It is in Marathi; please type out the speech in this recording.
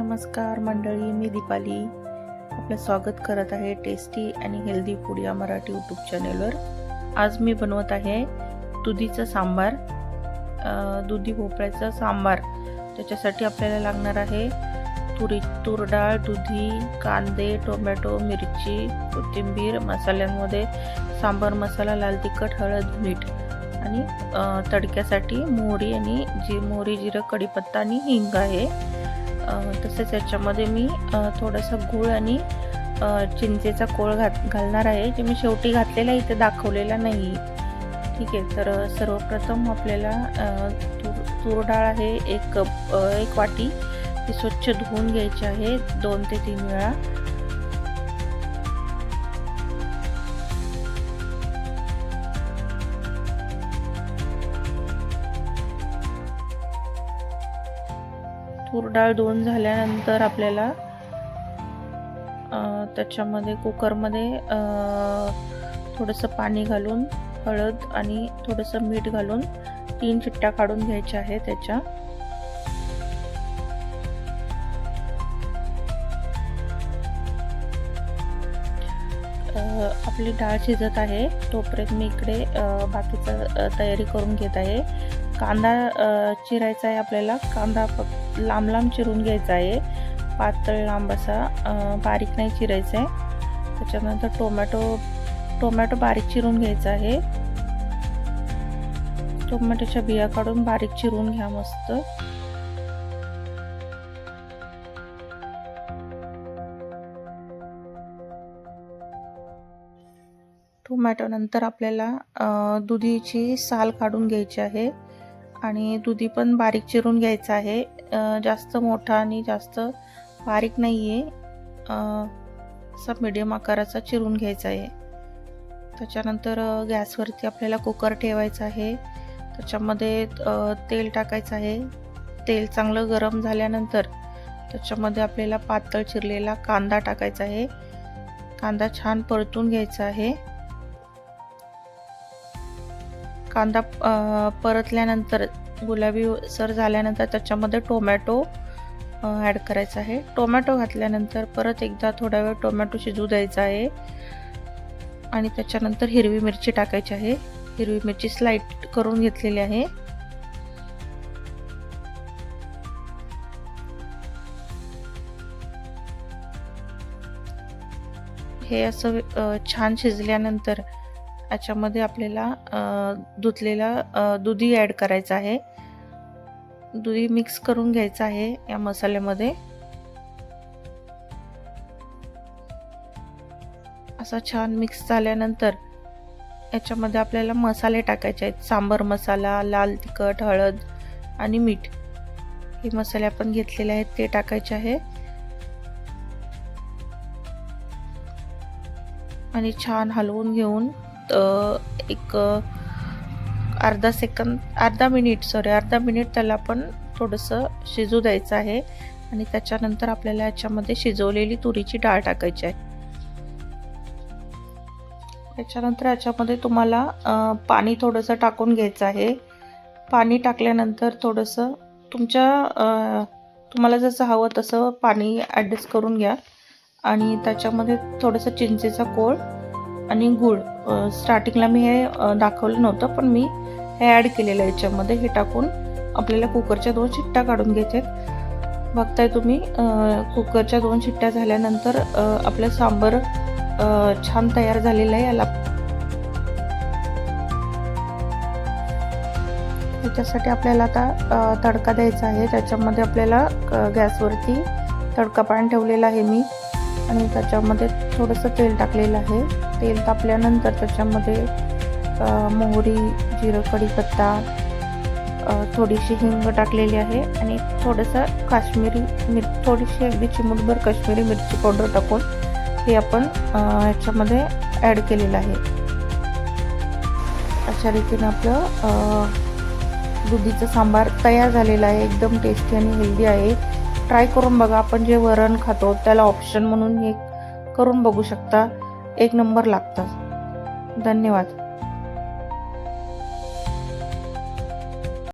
नमस्कार मंडळी मी दीपाली. आपलं स्वागत करत आहे टेस्टी आणि हेल्दी फूड या मराठी यूट्यूब चॅनेलवर आज मी बनवत आहे दुधीचं सांबार. दुधी भोपळ्याचं सांबार. त्याच्यासाठी आपल्याला लागणार आहे तुरी तूर डाळ दुधी कांदे टोमॅटो मिरची कोथिंबीर मसाल्यांमध्ये सांबार मसाला लाल तिखट हळद मीठ आणि तडक्यासाठी मोहरी आणि जी मोहरी जिरं कढीपत्ता आणि हिंग आहे. तसेच याच्यामध्ये मी थोडासा गूळ आणि चिंचेचा कोळ घात घालणार आहे जे मी शेवटी घातलेला इथे दाखवलेला नाही. ठीक आहे तर सर्वप्रथम आपल्याला तूर तूर डाळ आहे एक कप एक वाटी. ती स्वच्छ धुवून घ्यायची आहे दोन ते तीन वेळा. तूर डाळ दोन झाल्यानंतर आपल्याला त्याच्यामध्ये कुकरमध्ये थोडंसं पाणी घालून हळद आणि थोडंसं मीठ घालून तीन चिट्ट्या काढून घ्यायच्या आहे त्याच्या. आपली डाळ शिजत आहे तोपर्यंत मी इकडे बाकीचं तयारी करून घेत आहे. कांदा चिरायचा आहे आपल्याला. कांदा फक्त लांब लांब चिरून घ्यायचा आहे. पातळ लांब असा बारीक नाही चिरायचा आहे. त्याच्यानंतर टोमॅटो टोमॅटो बारीक चिरून घ्यायचा आहे. टोमॅटोच्या बिया काढून बारीक चिरून घ्या मस्त. टोमॅटो नंतर आपल्याला दुधीची साल काढून घ्यायची आहे. आणि दुधी पण बारीक चिरून घ्यायचं आहे. जास्त मोठा आणि जास्त बारीक नाही आहे असा मिडियम आकाराचा चिरून घ्यायचा आहे. त्याच्यानंतर गॅसवरती आपल्याला कुकर ठेवायचा आहे. त्याच्यामध्ये तेल टाकायचं आहे. तेल चांगलं गरम झाल्यानंतर त्याच्यामध्ये आपल्याला पातळ चिरलेला कांदा टाकायचा आहे. कांदा छान परतून घ्यायचा आहे. कांदा परतल्यानंतर गुलाबी सर झाल्यानंतर त्याच्यामध्ये टोमॅटो ॲड करायचा आहे. टोमॅटो घातल्यानंतर परत एकदा थोडा वेळ टोमॅटो शिजू द्यायचा आहे. आणि त्याच्यानंतर हिरवी मिरची टाकायची आहे. हिरवी मिरची स्लाइट करून घेतलेली आहे. हे असं छान शिजल्यानंतर याच्यामध्ये आपल्याला धुतलेला दुधी ॲड करायचा आहे. दुधी मिक्स करून घ्यायचं आहे या मसाल्यामध्ये. असा छान मिक्स झाल्यानंतर याच्यामध्ये आपल्याला मसाले टाकायचे आहेत. सांबर मसाला लाल तिखट हळद आणि मीठ. हे मसाले आपण घेतलेले आहेत ते टाकायचे आहे. आणि छान हलवून घेऊन एक अर्धा सेकंद अर्धा मिनिट सॉरी अर्धा मिनिट त्याला आपण थोडंसं शिजू द्यायचं आहे. आणि त्याच्यानंतर आपल्याला याच्यामध्ये शिजवलेली तुरीची डाळ टाकायची आहे. त्याच्यानंतर याच्यामध्ये तुम्हाला पाणी थोडंसं टाकून घ्यायचं आहे. पाणी टाकल्यानंतर थोडंसं तुमच्या तुम्हाला जसं हवं तसं पाणी ॲडजस्ट करून घ्या. आणि त्याच्यामध्ये थोडंसं चिंचेचा कोळ आणि गूळ स्टार्टिंगला मी हे दाखवलं नव्हतं पण मी हे ॲड केलेलं आहे याच्यामध्ये. हे टाकून आपल्याला कुकरच्या दोन शिट्ट्या काढून घ्यायच्यात बघताय तुम्ही कुकरच्या दोन शिट्ट्या झाल्यानंतर आपलं सांबर छान तयार झालेलं आहे. याला त्याच्यासाठी आपल्याला आता तडका द्यायचा आहे. त्याच्यामध्ये आपल्याला गॅसवरती तडका पान ठेवलेला आहे मी. आणि त्याच्यामध्ये थोडंसं तेल टाकलेलं आहे. तेल तापल्यानंतर त्याच्यामध्ये मोहरी जिरं कढीपत्ता थोडीशी हिंग टाकलेली आहे आणि थोडंसं काश्मीरी मिर थोडीशी अगदी चिमूटभर काश्मीरी मिरची पावडर टाकून हे आपण याच्यामध्ये ॲड केलेलं आहे. अशा रीतीने आपलं दुधीचं सांबार तयार झालेलं आहे. एकदम टेस्टी आणि हेल्दी आहे. ट्राय करून बघा. आपण जे वरण खातो त्याला ऑप्शन म्हणून हे करून बघू शकता. एक नंबर लागतं. धन्यवाद.